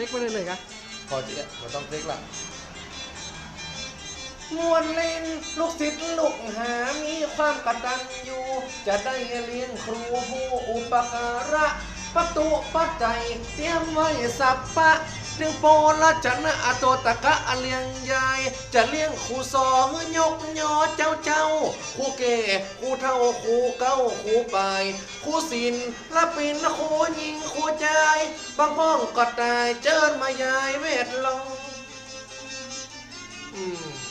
ล็กไปเลยเลยกะพอจะเราต้องเล็กละมวนเล่นลูกศิษย์ลูกหา มีความกตัญญูจะได้เลี้ยงครูผู้อุปการะประตูปัจจัยเตรียมไว้สับปะ จึงโปละจันะอโตตะกะอเลียงยาย จะเลี้ยงคู่สองยกยอเจ้าเจ้าคู่เก่คู่เท่าคู่เก้าคู่ไปคู่สินละปินครูยิงคู่ใจบางพ้องก็ตายเจิญมายายเวทลงอืม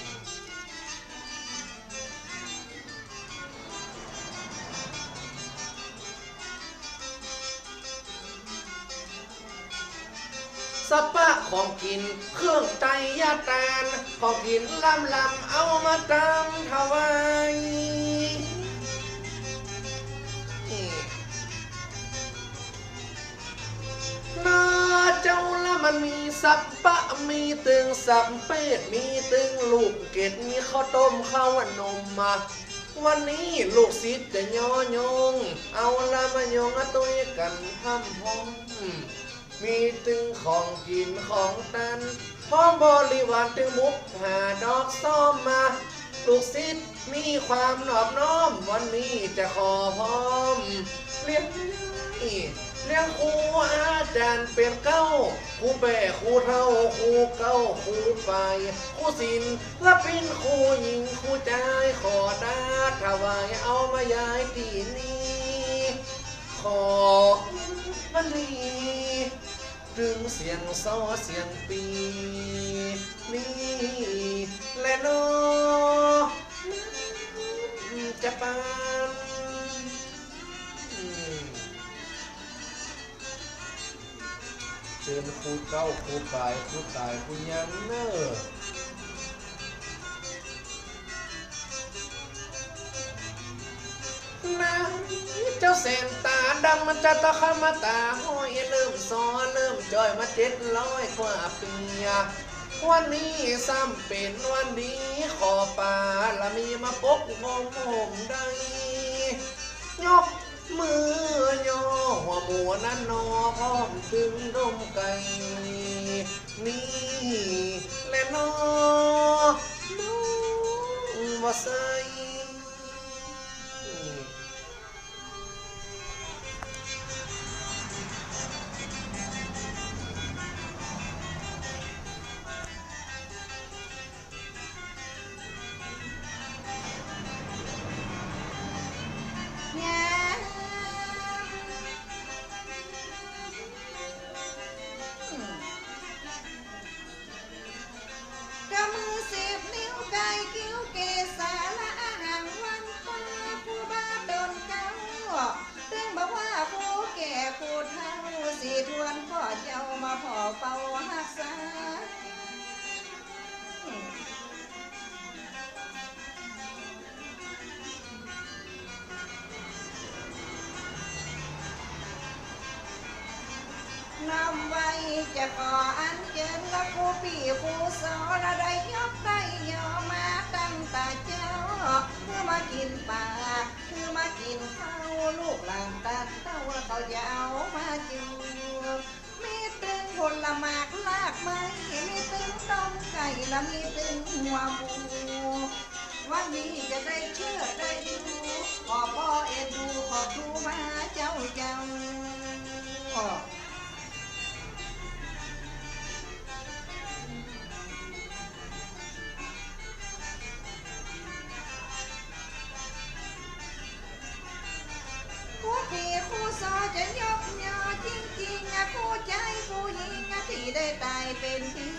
สปะของกิน เครื่องใจยาแตนของกินลำลำเอามาตำถวายนาเจ้าละมันมีสับปะมีตึงสับเป็ดมีตึงลูกเกดมีข้าวต้มข้าวนมมาวันนี้ลูกศิษย์จะย่อยง เอาละมายงอตุยกันทำพม มีตึงของกินของตัน พร้อมบริวารตึงมุกหาดอกซ้อมมา ลูกศิษย์มีความนอบน้อม วันนี้จะขอพร้อม เรียนเรียงครูอาจารย์เป็นเก้าครูแบ่ครูเท่าครูเก้าครูไปครูศิลป์และป็นครูหญิงครูใจขอดาถวายเอามาย้ายที่นี้ขอมันดี ถึงเสียงซอเสียงปีนี่และโนจะปานเชิญครูเก้าครูปลายครูตายครูยังเนอนะเจ้าเส้นตาดำมันจะตะขามาตาห้อยเริ่มซ้อนเริ่มจอยมาเจ็ดร้อยกว่าปีวันนี้ซ้ำเป็นวันดีขอป่าละมีมาปกงงผมได้ยกมือย่อหัวหมูนั่นนอพร้อมถึงดมไก่นี่และนอน้องว่าใส นำไว้ จะขออันเจิญละผู้พี่ผู้สอระได้ยกได้ยอมาตั้งแตาเจ้าเพื่อมากินปลาเพื่อมากินข้าวลูกหลานตัดเต้าแล้วเขาจะเอามาจูมีตึงผลหมากลากไม้มีตึงต้มไก่และมีตึงหัวหมูวันนี้จะได้เชื่อได้ดูขอพ่อเอ็นดูขอครูมาเจ้าเจ้า ผู้พี่ผู้สอจะยกยอจริงๆอะผู้ใจผู้หญิงที่ได้ตายเป็นที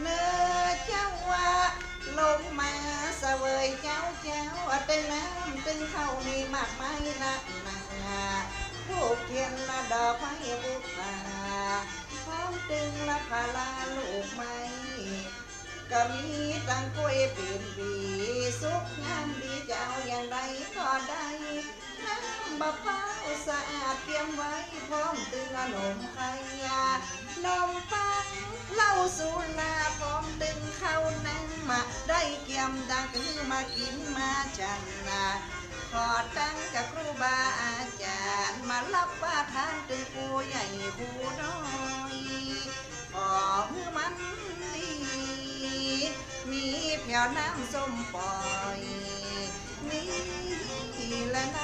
เนื้อเจ้าว่าลงมาเสวยเจ้าเจ้าแต่น้ำตึงเข้านี่มากไม่นักหนาทูกเทียนละดอกไม้บุกมาพร้อมตึงละพาลาลูกไม้ ก็มีตั้งกล้วยปีนปีสุกงามดีจะเอาอย่างไรก็ได้น้ำบะเป้าสะอาดเตรียมไว้พร้อมตึงขนมไข่ยานมปังเหล้าสุราพร้อมตึงข้าวนั่งมาได้เกี่ยมดังคือมากินมาจันนาขอตั้งกับครูบาอาจารย์ มารับว่าทานตึงผู้ใหญ่ผู้น้อย แผ่วน้ำส้มปล่อยนี่และใน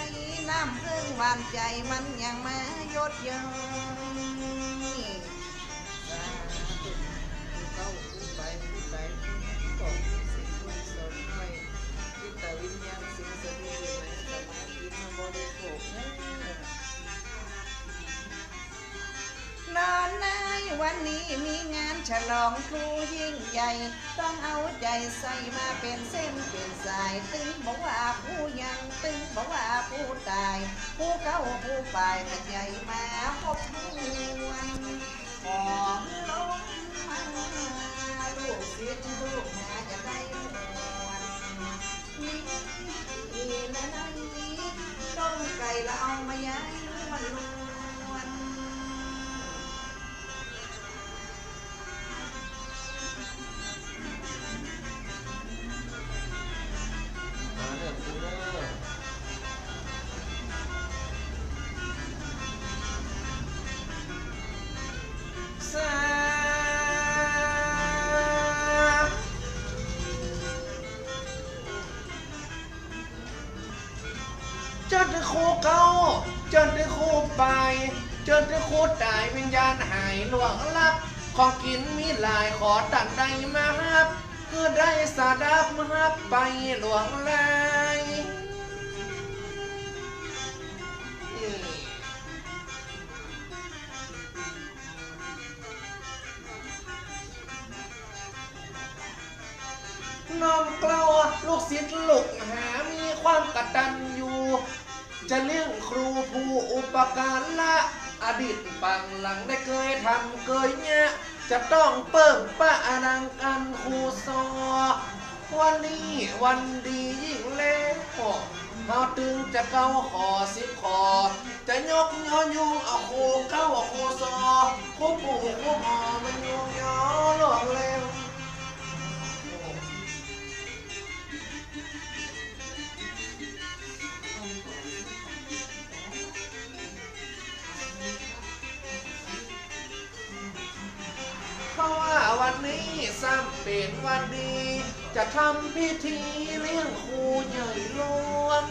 น้ำเพิ่งหวานใจมันยังมายดเย้ยสาธุเดบอกสิ่งที่สนให้จิตวิญญาณสิงสถิตอยู่ในสมาธิมาบริโภค วันนี้มีงานฉลองครูยิ่งใหญ่ ต้องเอาใจใส่มาเป็นเส้นเป็นสาย ตึงบอกว่าผู้ยังตึงบอกว่าผู้ตาย ผู้เก้าผู้ปลายขยายมาพบทวนของลงมาลูกศิษย์ลูกหาจะได้มวนนี่และนั่นนี้ต้มไก่ละเอามาย้ายนลน จนถึงคู่เก่าจนถึงคู่ไปจนถึงคู่ตายวิญญาณหายหลวงลับ ของกินมีหลายขอตัดใดมาฮับเพื่อได้สาดับมาฮับไปหลวงลายน้อมเกลาลูกศิษย์ลูกหา มีความกตัญญู จะเลี้ยงครูผู้อุปการละอดีตปังหลังได้เคยทำเคยเนี่ยจะต้องเปิ่มป้าอนังกันครูซอวันนี้วันดียิ่งแล้วเขาตึงจะเก้าขอสิบขอ จะยกยอยุงเอาคเก้าเอาคซอครูปู่ครูหอมันยุงยอหลอกเร็ว นี้ซ้ำเป็นวันดี จะทำพิธีเลี้ยงครูใหญ่หลวง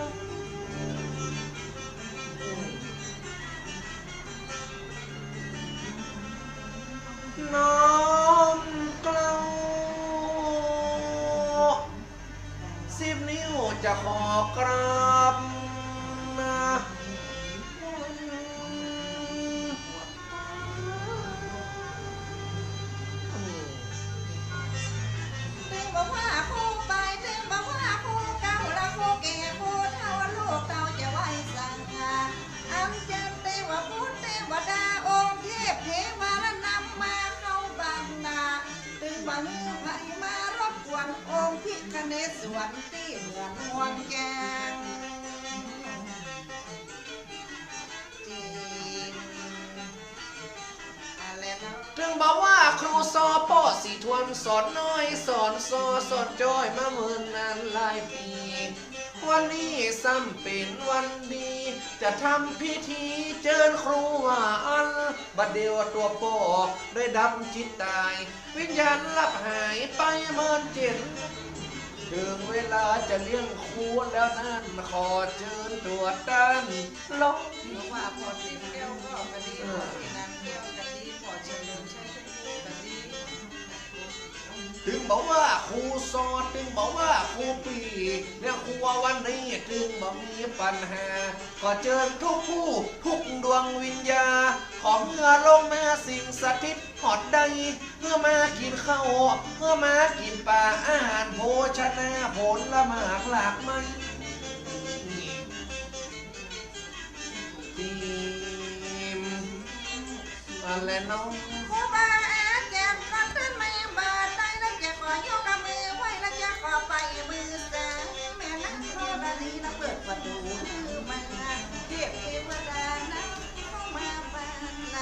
น้อมกล้าสิบนิ้วจะขอกราบ บอกว่าครูสอปอสีทวนสอนน้อยสอนซอสอนจอยมาเมินนานหลายปี วันนี้ซ้ำเป็นวันดี จะทำพิธีเจิญครูว่าอันบัดเดียวตัวปอได้ดำจิตตาย วิญญาณลับหายไปเมินเจ็ดถึงเวลาจะเลี้ยงครูแล้วนั่นขอเชิญตัวด้นลงเพราะว่าพอเสียงแก้วก็กระดีพอที่นั้นแก้วกระดีพอเฉลิมล็อกระดี ถึงบอกว่าครูสอนถึงบอกว่าครูปีเนี่ยครูว่าวันนี้ถึงบ่มีปัญหา ก็เจิญทุกผู้ทุกดวงวิญญา ของเมื่อลงมาสิ่งสถิตหอดใดเมื่อมากินข้าวเมื่อมากินปลาอาหารโภชนาผลละหมากหลากไม้ อะไรเน้องครูบาอาจารย์ก็ตื่นมาบาดได้แล้วจะขอยกมือไว้แล้วจะขอไปมือซ้ายแม่นั่งโทรดีแล้วเปิดประตูมาเก็บเทวดานะเข้ามาบ้าน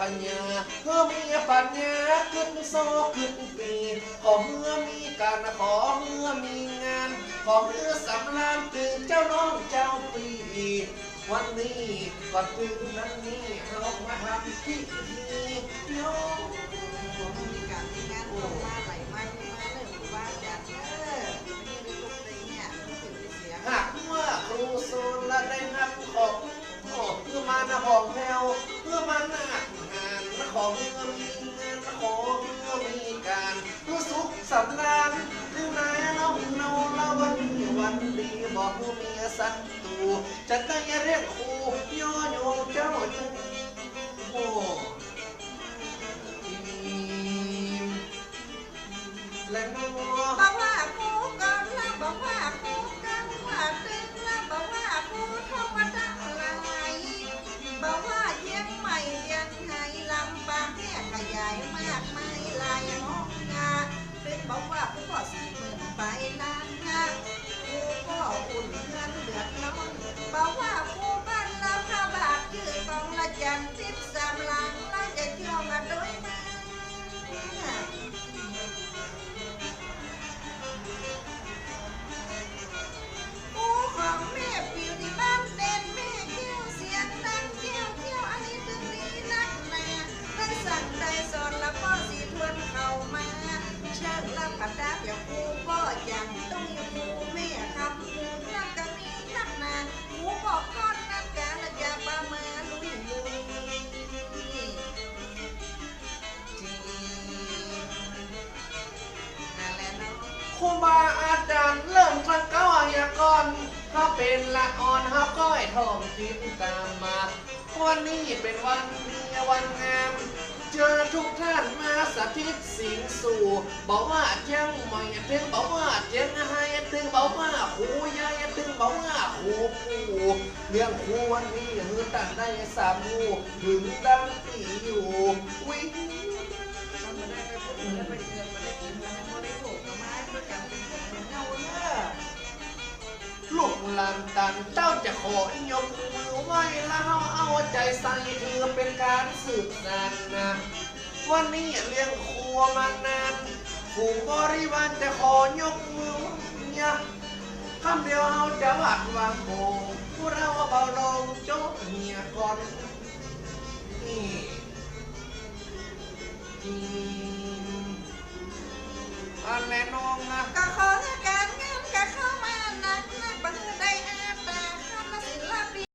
ปัญญาเพื่อมีปัญญาขึ้นโซขึ้นปีขอเมื่อมีการขอเมื่อมีงาน ขอเมื่อสำรานตื่นเจ้าน้องเจ้าปีวันนี้ก็ตื่นนั้นนี้เรามาทำพิธีโย และนัวบอกว่ากูก่อนล้วบอกว่ากูกันว่าตึงแล้วบอกว่ากูธรรมดาอะไรบอกว่าเยี่ยงใหม่ยังไงลำปางแค่ขยายมากไม่ลายห้องงาเป็นบอกว่ากูก็สี่หมื่นไปล้านงากูก็อุ่นเงินเดือดร้อนบอกว่ากูบ้านเราพระบาทชื่อกองละจันทิพสามหลัง เป็นละอ่อนถ้าก้อยทองจิตตามมา วันนี้เป็นวันดีวันงาม เจอทุกท่านมาสถิตสิงสู่ บอกว่าเจ้าใหม่ถึงบอกว่าเจ้าให้ถึงบอกว่าครูใหญ่ถึงบอกว่าครูปู่เรื่องครูวันนี้ฮือตั้งได้สามมูถึงดังปีอยู่วิ่ง ลูกหลานตันเจ้าจะขอยกมือไหว้แล้วเอาใจใส่เธอเป็นการสืบสานนะวันนี้เลี้ยงครัวมานานฝูงบริวารจะขอยกมือเนี่ยคำเดียวเอาจะหวัดวางโบงผู้เราเบาลงโจ๊กเหียก่อนนี่อันแน่นองนะก็เข้ามา Bangladesh.